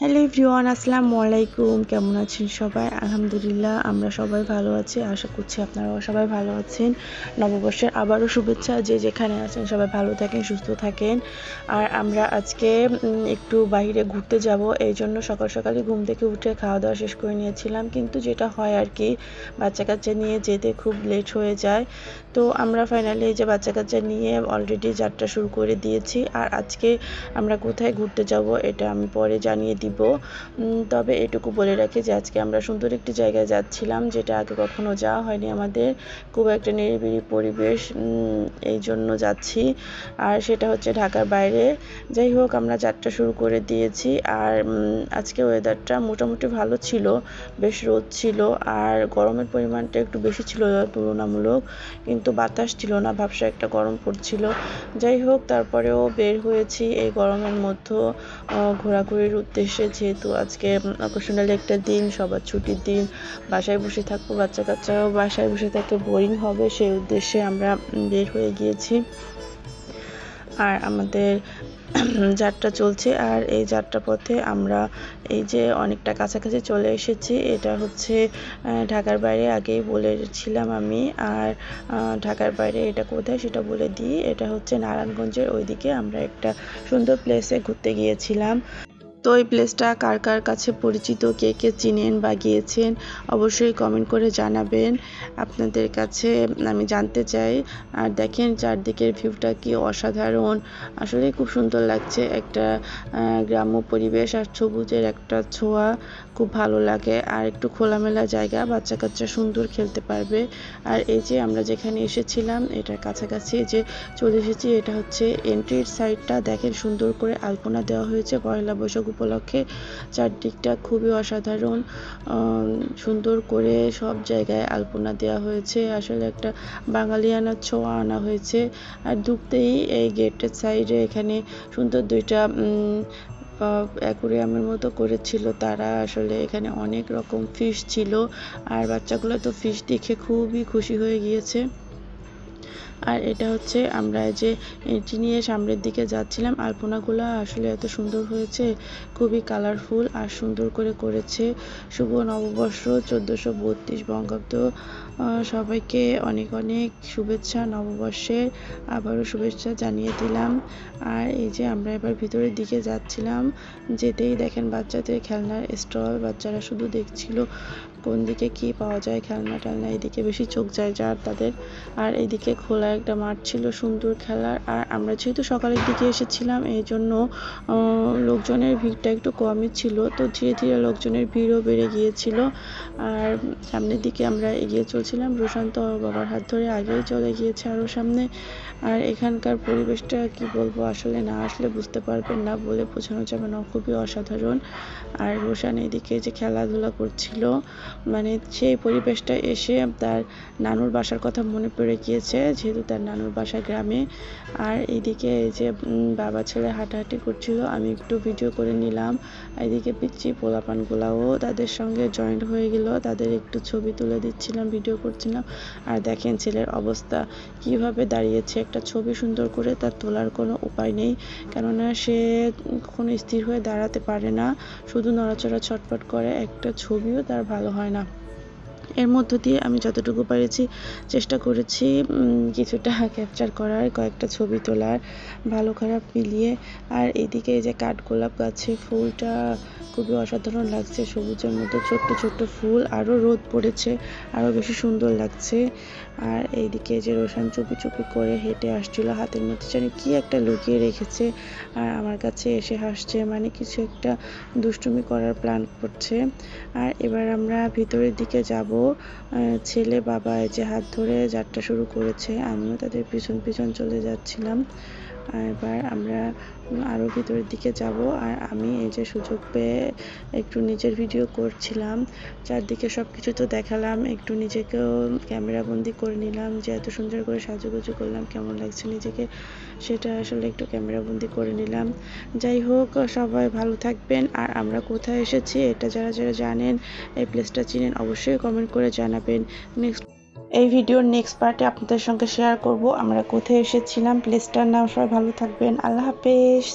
Hello everyone আসসালামু আলাইকুম। কেমন আছেন সবাই? আলহামদুলিল্লাহ, আমরা সবাই ভালো আছি। আশা করছি আপনারাও সবাই ভালো আছেন। নববর্ষের আবারও শুভেচ্ছা যে যেখানে আছেন, সবাই ভালো থাকেন, সুস্থ থাকেন। আর আমরা আজকে একটু বাইরে ঘুরতে যাব। এই জন্য সকাল সকালে ঘুম থেকে উঠে খাওয়া দাওয়া শেষ করে নিয়েছিলাম। কিন্তু যেটা হয় আর কি বাচ্চা কাচ্চা নিয়ে যেতে খুব লেট হয়ে যায়। তো আমরা ফাইনালি এই যে বাচ্চা কাচ্চা নিয়ে অলরেডি যাত্রা শুরু করে দিয়েছি। আর আজকে আমরা কোথায় ঘুরতে যাব, এটা আমি পরে জানিয়ে দিব। তবে এটুকু বলে রাখি যে আজকে আমরা সুন্দর একটি জায়গায় যাচ্ছিলাম, যেটা আগে কখনো যাওয়া হয়নি আমাদের। খুব একটা নিরিবিলি পরিবেশ এই জন্য যাচ্ছি। আর সেটা হচ্ছে ঢাকার বাইরে। যাই হোক, আমরা যাত্রা শুরু করে দিয়েছি। আর আজকে ওয়েদারটা মোটামুটি ভালো ছিল, বেশ রোদ ছিল। আর গরমের পরিমাণটা একটু বেশি ছিল তুলনামূলক, কিন্তু বাতাস ছিল না, ভাবসা একটা গরম পড়ছিল। যাই হোক, তারপরেও বের হয়েছি। এই গরমের মধ্যে ঘোরাঘুরির উদ্দেশ্যে যেহেতু আজকে অকেশনালি একটা দিন, সবার ছুটির দিন, বাসায় বসে থাকব বাচ্চা কাচ্চারাও বাসায় বসে থাকলে বোরিং হবে, সেই উদ্দেশ্যে আমরা বের হয়ে গিয়েছি। আর আমাদের যাত্রা চলছে, আর এই যাত্রা পথে আমরা এই যে অনেকটা কাছাকাছি চলে এসেছি, এটা হচ্ছে ঢাকার বাইরে, আগেই বলেছিলাম আমি, আর ঢাকার বাইরে এটা কোথায় সেটা বলে দিই, এটা হচ্ছে নারায়ণগঞ্জের ওইদিকে আমরা একটা সুন্দর প্লেসে ঘুরতে গিয়েছিলাম। তো এই প্লেসটা কার কার কাছে পরিচিত, কে কে চিনেন বা গিয়েছেন, অবশ্যই কমেন্ট করে জানাবেন। আপনাদের কাছে আমি জানতে চাই। আর দেখেন চারদিকের ভিউটা কি অসাধারণ। আসলে খুব সুন্দর লাগছে একটা গ্রাম্য পরিবেশ আর সবুজের একটা ছোঁয়া। খুব ভালো লাগে। আর একটু খোলামেলা জায়গা বাচ্চা কাচ্চা সুন্দর খেলতে পারবে। আর এই যে আমরা যেখানে এসেছিলাম, এটার কাছাকাছি যে চলে এসেছি, এটা হচ্ছে এন্ট্রির সাইডটা দেখেন সুন্দর করে আলপনা দেওয়া হয়েছে, পয়লা বৈশাখ উপলক্ষে চারদিকটা খুবই অসাধারণ সুন্দর করে সব জায়গায় আলপনা দেওয়া হয়েছে। আসলে একটা বাঙালিয়ানার ছোঁয়া আনা হয়েছে। আর ঢুকতেই এই গেটের সাইডে এখানে সুন্দর দুইটা অ্যাকুরিয়ামের মতো করেছিল তারা। আসলে এখানে অনেক রকম ফিশ ছিল। আর বাচ্চাগুলো তো ফিশ দেখে খুবই খুশি হয়ে গিয়েছে। আর এটা হচ্ছে আমরা যে এটি নিয়ে সামনের দিকে যাচ্ছিলাম, আলপনাগুলো আসলে এত সুন্দর হয়েছে, খুবই কালারফুল আর সুন্দর করে করেছে। শুভ নববর্ষ, চোদ্দোশো বত্রিশ বঙ্গাব্দ সবাইকে অনেক অনেক শুভেচ্ছা নববর্ষের, আবারও শুভেচ্ছা জানিয়ে দিলাম। আর এই যে আমরা এবার ভিতরের দিকে যাচ্ছিলাম, যেতেই দেখেন বাচ্চাদের খেলনার স্টল, বাচ্চারা শুধু দেখছিল কোন দিকে কি পাওয়া যায় খেলনা টেলনা এদিকে বেশি চোখ যায় যার তাদের। আর এদিকে খোলা একটা মাঠ ছিল সুন্দর খেলার। আর আমরা যেহেতু সকালের দিকে এসেছিলাম এই জন্য লোকজনের ভিড়টা একটু কমই ছিল। তো ধীরে ধীরে লোকজনের ভিড়ও বেড়ে গিয়েছিল। আর সামনের দিকে আমরা এগিয়ে চলছিলাম। প্রশান্ত বাবার হাত ধরে আগেই চলে গিয়েছে আরও সামনে। আর এখানকার পরিবেশটা কি বলব, আসলে না আসলে বুঝতে পারবেন না বলে বোঝানো যাবে না। খুবই অসাধারণ। আর রোশান এদিকে যে খেলাধুলা করছিল মানে সেই পরিবেশটা এসে তার নানুর বাসার কথা মনে পড়ে গিয়েছে, যেহেতু তার নানুর বাসা গ্রামে। আর এইদিকে এই যে বাবা ছেলে হাঁটাহাঁটি করছিল, আমি একটু ভিডিও করে নিলাম। এদিকে পিচ্ছি পোলাপানগুলাও তাদের সঙ্গে জয়েন্ট হয়ে গেল। তাদের একটু ছবি তুলে দিচ্ছিলাম ভিডিও করছিলাম। আর দেখেন ছেলের অবস্থা, কীভাবে দাঁড়িয়েছে। একটা ছবি সুন্দর করে তার তোলার কোনো উপায় নেই, কেননা সে কখনো স্থির হয়ে দাঁড়াতে পারে না। শুধু নড়াচড়া ছটফট করে একটা ছবিও তার ভালো হয় না। এর মধ্য দিয়ে আমি যতটুকু পেরেছি চেষ্টা করেছি কিছুটা ক্যাপচার করার, কয়েকটা ছবি তোলার, ভালো খারাপ মিলিয়ে। আর এদিকে এই যে কাঠগোলাপ গাছে ফুলটা খুবই অসাধারণ লাগছে, সবুজের মধ্যে ছোট্ট ছোট্ট ফুল আরও রোদ পড়েছে আরও বেশি সুন্দর লাগছে। আর এইদিকে যে রোশান চুপি চুপি করে হেঁটে আসছিল, হাতের মধ্যে যেন কি একটা লুকিয়ে রেখেছে। আর আমার কাছে এসে হাসছে মানে কিছু একটা দুষ্টুমি করার প্ল্যান করছে। আর এবার আমরা ভিতরের দিকে যাব। ছেলে বাবা যে হাত ধরে যাত্রা শুরু করেছে আমিও তাদের পিছন পিছন চলে যাচ্ছিলাম। এবার আমরা আরও ভিতরের দিকে যাব। আর আমি এই যে সুযোগ পেয়ে একটু নিজের ভিডিও করছিলাম, চারদিকে সব কিছু তো দেখালাম, একটু নিজেকেও ক্যামেরা বন্দি করে নিলাম, যে এত সুন্দর করে সাজুগুজু করলাম, কেমন লাগছে নিজেকে সেটা আসলে একটু ক্যামেরা বন্দি করে নিলাম। যাই হোক, সবাই ভালো থাকবেন। আর আমরা কোথায় এসেছি, এটা যারা যারা জানেন, এই প্লেসটা চিনেন, অবশ্যই কমেন্ট করে জানাবেন। নেক্সট এই ভিডিওর নেক্সট পার্টে আপনাদের সঙ্গে শেয়ার করব। আমরা কোথায় এসেছিলাম? প্লেসটার নাম সবাই ভালো থাকবেন। আল্লাহ হাফেজ।